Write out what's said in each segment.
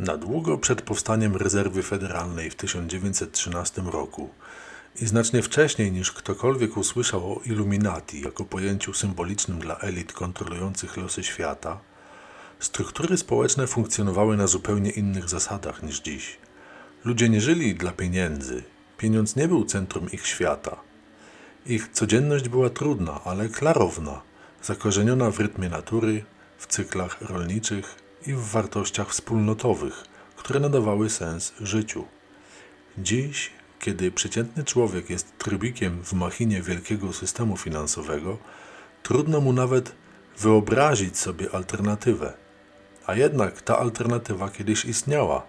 Na długo przed powstaniem rezerwy federalnej w 1913 roku i znacznie wcześniej niż ktokolwiek usłyszał o Illuminati jako pojęciu symbolicznym dla elit kontrolujących losy świata, struktury społeczne funkcjonowały na zupełnie innych zasadach niż dziś. Ludzie nie żyli dla pieniędzy. Pieniądz nie był centrum ich świata. Ich codzienność była trudna, ale klarowna, zakorzeniona w rytmie natury, w cyklach rolniczych i w wartościach wspólnotowych, które nadawały sens życiu. Dziś, kiedy przeciętny człowiek jest trybikiem w machinie wielkiego systemu finansowego, trudno mu nawet wyobrazić sobie alternatywę. A jednak ta alternatywa kiedyś istniała.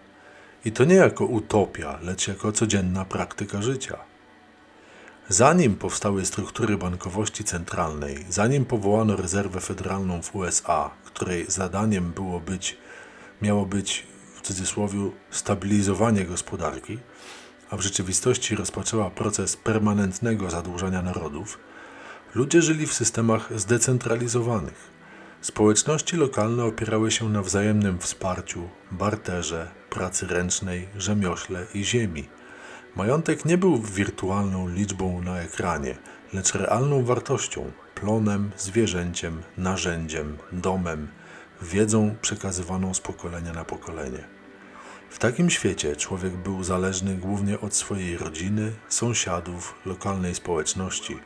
I to nie jako utopia, lecz jako codzienna praktyka życia. Zanim powstały struktury bankowości centralnej, zanim powołano rezerwę federalną w USA, której zadaniem było być, miało być w cudzysłowie stabilizowanie gospodarki, a w rzeczywistości rozpoczęła proces permanentnego zadłużania narodów, ludzie żyli w systemach zdecentralizowanych. Społeczności lokalne opierały się na wzajemnym wsparciu, barterze, pracy ręcznej, rzemiośle i ziemi. Majątek nie był wirtualną liczbą na ekranie, lecz realną wartością, plonem, zwierzęciem, narzędziem, domem, wiedzą przekazywaną z pokolenia na pokolenie. W takim świecie człowiek był zależny głównie od swojej rodziny, sąsiadów, lokalnej społeczności,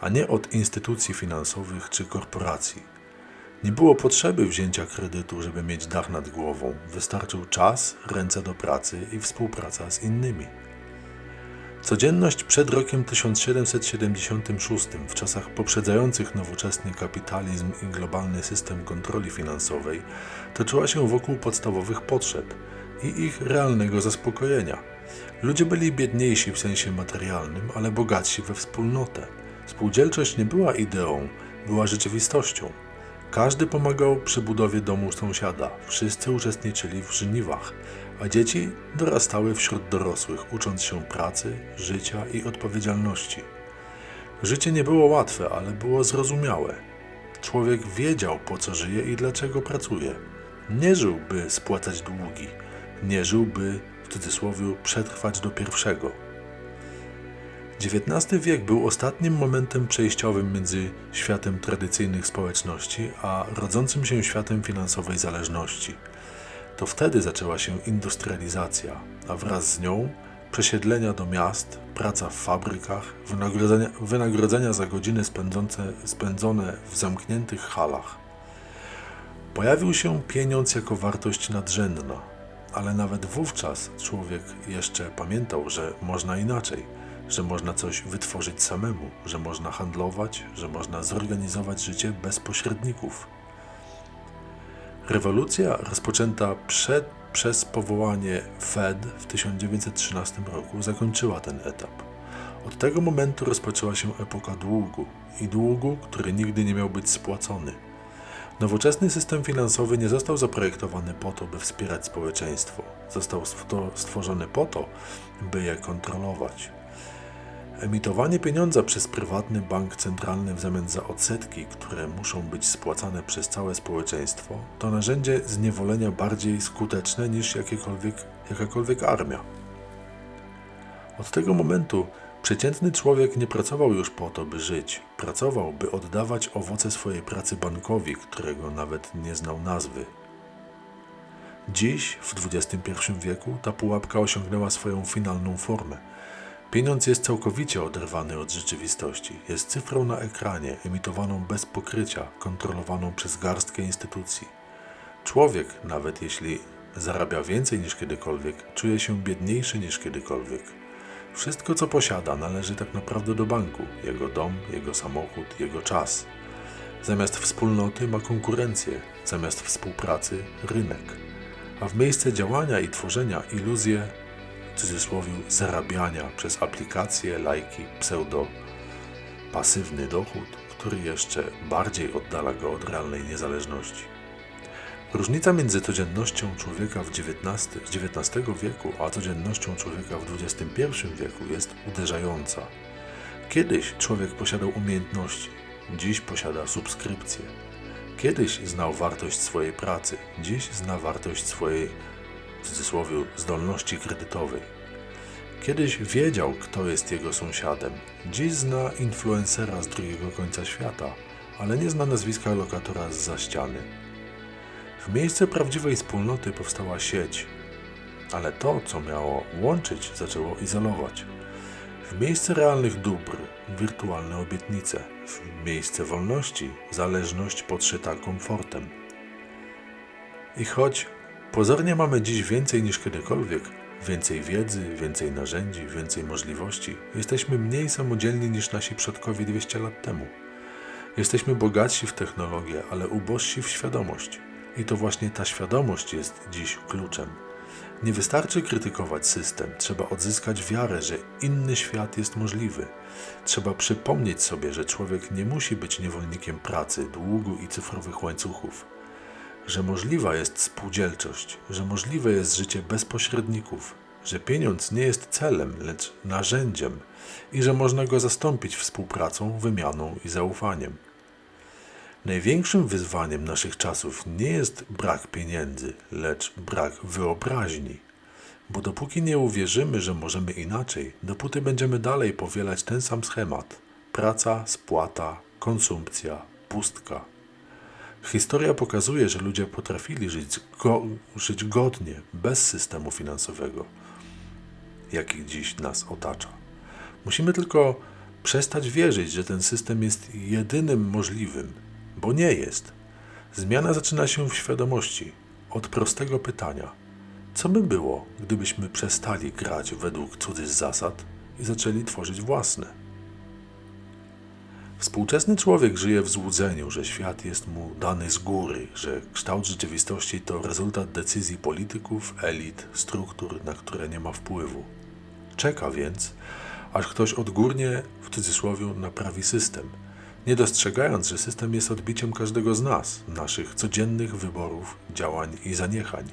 a nie od instytucji finansowych czy korporacji. Nie było potrzeby wzięcia kredytu, żeby mieć dach nad głową. Wystarczył czas, ręce do pracy i współpraca z innymi. Codzienność przed rokiem 1776, w czasach poprzedzających nowoczesny kapitalizm i globalny system kontroli finansowej, toczyła się wokół podstawowych potrzeb i ich realnego zaspokojenia. Ludzie byli biedniejsi w sensie materialnym, ale bogatsi we wspólnotę. Spółdzielczość nie była ideą, była rzeczywistością. Każdy pomagał przy budowie domu sąsiada, wszyscy uczestniczyli w żniwach, a dzieci dorastały wśród dorosłych, ucząc się pracy, życia i odpowiedzialności. Życie nie było łatwe, ale było zrozumiałe. Człowiek wiedział, po co żyje i dlaczego pracuje. Nie żył, by spłacać długi, nie żył, by w cudzysłowie przetrwać do pierwszego. XIX wiek był ostatnim momentem przejściowym między światem tradycyjnych społeczności a rodzącym się światem finansowej zależności. To wtedy zaczęła się industrializacja, a wraz z nią przesiedlenia do miast, praca w fabrykach, wynagrodzenia, wynagrodzenia za godziny spędzone w zamkniętych halach. Pojawił się pieniądz jako wartość nadrzędna, ale nawet wówczas człowiek jeszcze pamiętał, że można inaczej, że można coś wytworzyć samemu, że można handlować, że można zorganizować życie bez pośredników. Rewolucja rozpoczęta przed, przez powołanie Fed w 1913 roku zakończyła ten etap. Od tego momentu rozpoczęła się epoka długu i długu, który nigdy nie miał być spłacony. Nowoczesny system finansowy nie został zaprojektowany po to, by wspierać społeczeństwo. Został stworzony po to, by je kontrolować. Emitowanie pieniądza przez prywatny bank centralny w zamian za odsetki, które muszą być spłacane przez całe społeczeństwo, to narzędzie zniewolenia bardziej skuteczne niż jakakolwiek armia. Od tego momentu przeciętny człowiek nie pracował już po to, by żyć. Pracował, by oddawać owoce swojej pracy bankowi, którego nawet nie znał nazwy. Dziś, w XXI wieku, ta pułapka osiągnęła swoją finalną formę – Pieniądz jest całkowicie oderwany od rzeczywistości. Jest cyfrą na ekranie, emitowaną bez pokrycia, kontrolowaną przez garstkę instytucji. Człowiek, nawet jeśli zarabia więcej niż kiedykolwiek, czuje się biedniejszy niż kiedykolwiek. Wszystko, co posiada, należy tak naprawdę do banku: jego dom, jego samochód, jego czas. Zamiast wspólnoty ma konkurencję, zamiast współpracy rynek. A w miejsce działania i tworzenia iluzje cudzysłowie zarabiania przez aplikacje, lajki, pseudo pasywny dochód, który jeszcze bardziej oddala go od realnej niezależności. Różnica między codziennością człowieka w XIX, XIX wieku a codziennością człowieka w XXI wieku jest uderzająca. Kiedyś człowiek posiadał umiejętności, dziś posiada subskrypcję. Kiedyś znał wartość swojej pracy, dziś zna wartość swojej w cudzysłowie zdolności kredytowej. Kiedyś wiedział, kto jest jego sąsiadem. Dziś zna influencera z drugiego końca świata, ale nie zna nazwiska lokatora z za ściany. W miejsce prawdziwej wspólnoty powstała sieć, ale to, co miało łączyć, zaczęło izolować. W miejsce realnych dóbr wirtualne obietnice, w miejsce wolności zależność podszyta komfortem. I choć pozornie mamy dziś więcej niż kiedykolwiek, więcej wiedzy, więcej narzędzi, więcej możliwości, jesteśmy mniej samodzielni niż nasi przodkowie 200 lat temu. Jesteśmy bogatsi w technologię, ale ubożsi w świadomość. I to właśnie ta świadomość jest dziś kluczem. Nie wystarczy krytykować system, trzeba odzyskać wiarę, że inny świat jest możliwy. Trzeba przypomnieć sobie, że człowiek nie musi być niewolnikiem pracy, długu i cyfrowych łańcuchów, że możliwa jest spółdzielczość, że możliwe jest życie bez pośredników, że pieniądz nie jest celem, lecz narzędziem i że można go zastąpić współpracą, wymianą i zaufaniem. Największym wyzwaniem naszych czasów nie jest brak pieniędzy, lecz brak wyobraźni. Bo dopóki nie uwierzymy, że możemy inaczej, dopóty będziemy dalej powielać ten sam schemat: praca, spłata, konsumpcja, pustka. Historia pokazuje, że ludzie potrafili żyć, go, żyć godnie, bez systemu finansowego, jaki dziś nas otacza. Musimy tylko przestać wierzyć, że ten system jest jedynym możliwym bo nie jest. Zmiana zaczyna się w świadomości, od prostego pytania: co by było, gdybyśmy przestali grać według cudzych zasad i zaczęli tworzyć własne? Współczesny człowiek żyje w złudzeniu, że świat jest mu dany z góry, że kształt rzeczywistości to rezultat decyzji polityków, elit, struktur, na które nie ma wpływu. Czeka więc, aż ktoś odgórnie, w cudzysłowie, naprawi system – nie dostrzegając, że system jest odbiciem każdego z nas, naszych codziennych wyborów, działań i zaniechań.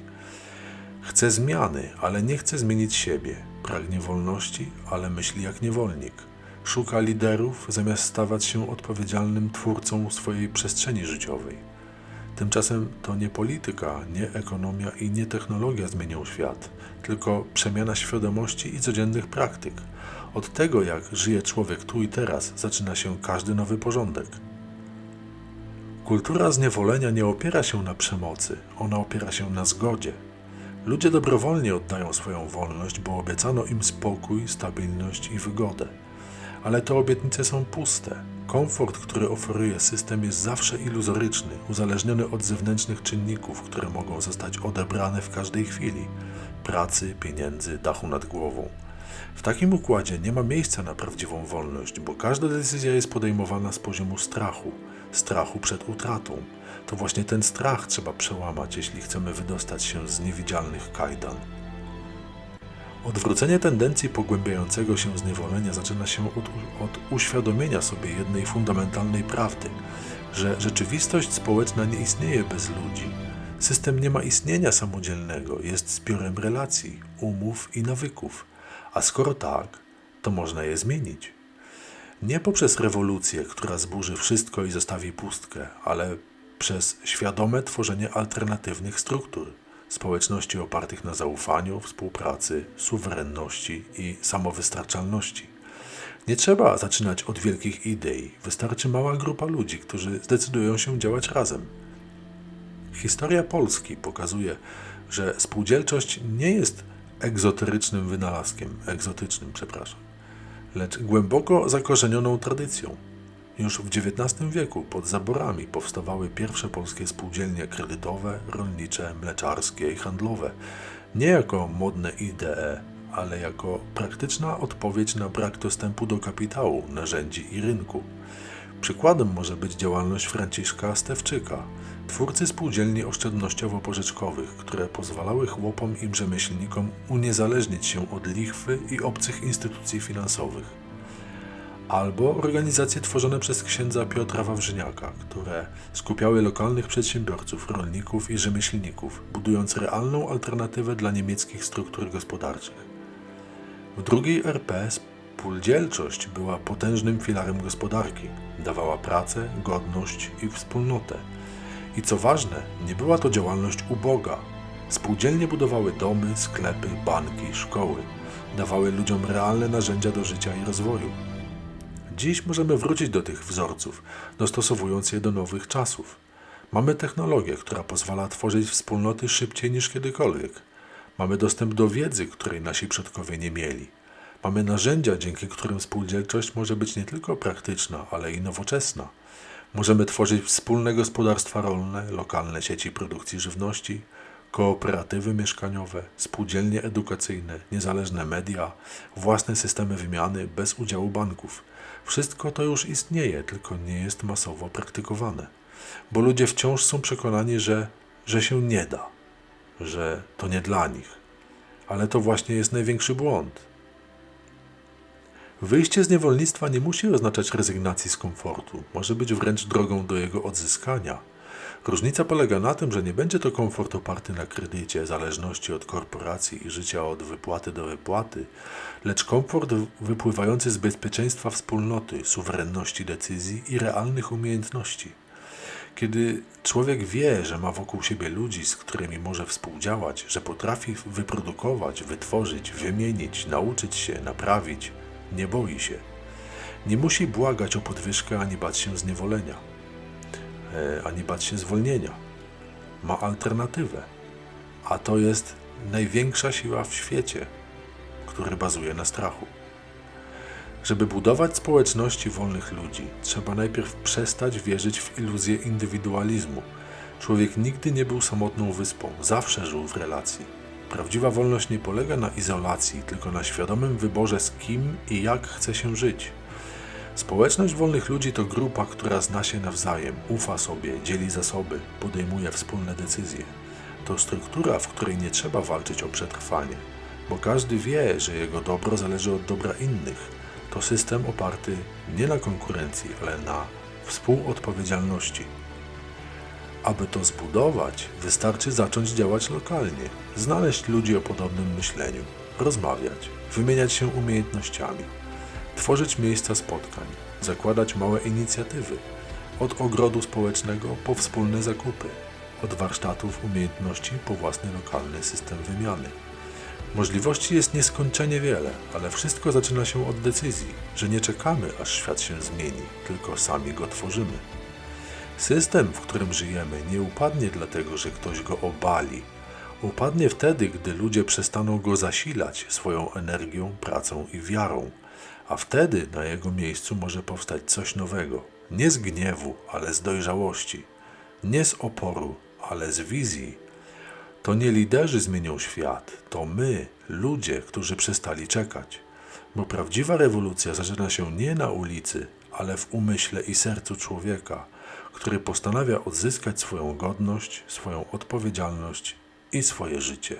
Chce zmiany, ale nie chce zmienić siebie. Pragnie wolności, ale myśli jak niewolnik. Szuka liderów, zamiast stawać się odpowiedzialnym twórcą swojej przestrzeni życiowej. Tymczasem to nie polityka, nie ekonomia i nie technologia zmienią świat, tylko przemiana świadomości i codziennych praktyk – od tego, jak żyje człowiek tu i teraz, zaczyna się każdy nowy porządek. Kultura zniewolenia nie opiera się na przemocy, ona opiera się na zgodzie. Ludzie dobrowolnie oddają swoją wolność, bo obiecano im spokój, stabilność i wygodę. Ale te obietnice są puste. Komfort, który oferuje system, jest zawsze iluzoryczny, uzależniony od zewnętrznych czynników, które mogą zostać odebrane w każdej chwili pracy, pieniędzy, dachu nad głową. W takim układzie nie ma miejsca na prawdziwą wolność, bo każda decyzja jest podejmowana z poziomu strachu, strachu przed utratą. To właśnie ten strach trzeba przełamać, jeśli chcemy wydostać się z niewidzialnych kajdan. Odwrócenie tendencji pogłębiającego się zniewolenia zaczyna się od, od uświadomienia sobie jednej fundamentalnej prawdy, że rzeczywistość społeczna nie istnieje bez ludzi. System nie ma istnienia samodzielnego, jest zbiorem relacji, umów i nawyków. A skoro tak, to można je zmienić. Nie poprzez rewolucję, która zburzy wszystko i zostawi pustkę, ale przez świadome tworzenie alternatywnych struktur, społeczności opartych na zaufaniu, współpracy, suwerenności i samowystarczalności. Nie trzeba zaczynać od wielkich idei, wystarczy mała grupa ludzi, którzy zdecydują się działać razem. Historia Polski pokazuje, że spółdzielczość nie jest egzoterycznym wynalazkiem, egzotycznym, przepraszam, lecz głęboko zakorzenioną tradycją. Już w XIX wieku pod zaborami powstawały pierwsze polskie spółdzielnie kredytowe, rolnicze, mleczarskie i handlowe, nie jako modne idee, ale jako praktyczna odpowiedź na brak dostępu do kapitału, narzędzi i rynku. Przykładem może być działalność Franciszka Stewczyka, twórcy spółdzielni oszczędnościowo-pożyczkowych, które pozwalały chłopom i rzemieślnikom uniezależnić się od lichwy i obcych instytucji finansowych. Albo organizacje tworzone przez księdza Piotra Wawrzyniaka, które skupiały lokalnych przedsiębiorców, rolników i rzemieślników, budując realną alternatywę dla niemieckich struktur gospodarczych. W drugiej RP spółdzielczość była potężnym filarem gospodarki, dawała pracę, godność i wspólnotę – i co ważne, nie była to działalność uboga. Spółdzielnie budowały domy, sklepy, banki, szkoły. Dawały ludziom realne narzędzia do życia i rozwoju. Dziś możemy wrócić do tych wzorców, dostosowując je do nowych czasów. Mamy technologię, która pozwala tworzyć wspólnoty szybciej niż kiedykolwiek. Mamy dostęp do wiedzy, której nasi przodkowie nie mieli. Mamy narzędzia, dzięki którym spółdzielczość może być nie tylko praktyczna, ale i nowoczesna. Możemy tworzyć wspólne gospodarstwa rolne, lokalne sieci produkcji żywności, kooperatywy mieszkaniowe, spółdzielnie edukacyjne, niezależne media, własne systemy wymiany bez udziału banków. Wszystko to już istnieje, tylko nie jest masowo praktykowane, bo ludzie wciąż są przekonani, że, że się nie da, że to nie dla nich. Ale to właśnie jest największy błąd. Wyjście z niewolnictwa nie musi oznaczać rezygnacji z komfortu, może być wręcz drogą do jego odzyskania. Różnica polega na tym, że nie będzie to komfort oparty na kredycie, zależności od korporacji i życia od wypłaty do wypłaty, lecz komfort wypływający z bezpieczeństwa wspólnoty, suwerenności decyzji i realnych umiejętności. Kiedy człowiek wie, że ma wokół siebie ludzi, z którymi może współdziałać, że potrafi wyprodukować, wytworzyć, wymienić, nauczyć się, naprawić, nie boi się. Nie musi błagać o podwyżkę ani bać się zniewolenia, e, ani bać się zwolnienia. Ma alternatywę, a to jest największa siła w świecie, który bazuje na strachu. Żeby budować społeczności wolnych ludzi, trzeba najpierw przestać wierzyć w iluzję indywidualizmu. Człowiek nigdy nie był samotną wyspą, zawsze żył w relacji. Prawdziwa wolność nie polega na izolacji, tylko na świadomym wyborze z kim i jak chce się żyć. Społeczność wolnych ludzi to grupa, która zna się nawzajem, ufa sobie, dzieli zasoby, podejmuje wspólne decyzje. To struktura, w której nie trzeba walczyć o przetrwanie, bo każdy wie, że jego dobro zależy od dobra innych. To system oparty nie na konkurencji, ale na współodpowiedzialności. Aby to zbudować, wystarczy zacząć działać lokalnie, znaleźć ludzi o podobnym myśleniu, rozmawiać, wymieniać się umiejętnościami, tworzyć miejsca spotkań, zakładać małe inicjatywy, od ogrodu społecznego po wspólne zakupy, od warsztatów umiejętności po własny lokalny system wymiany. Możliwości jest nieskończenie wiele, ale wszystko zaczyna się od decyzji, że nie czekamy, aż świat się zmieni, tylko sami go tworzymy. System, w którym żyjemy, nie upadnie dlatego, że ktoś go obali. Upadnie wtedy, gdy ludzie przestaną go zasilać swoją energią, pracą i wiarą, a wtedy na jego miejscu może powstać coś nowego. Nie z gniewu, ale z dojrzałości. Nie z oporu, ale z wizji. To nie liderzy zmienią świat, to my, ludzie, którzy przestali czekać. Bo prawdziwa rewolucja zaczyna się nie na ulicy, ale w umyśle i sercu człowieka, który postanawia odzyskać swoją godność, swoją odpowiedzialność i swoje życie.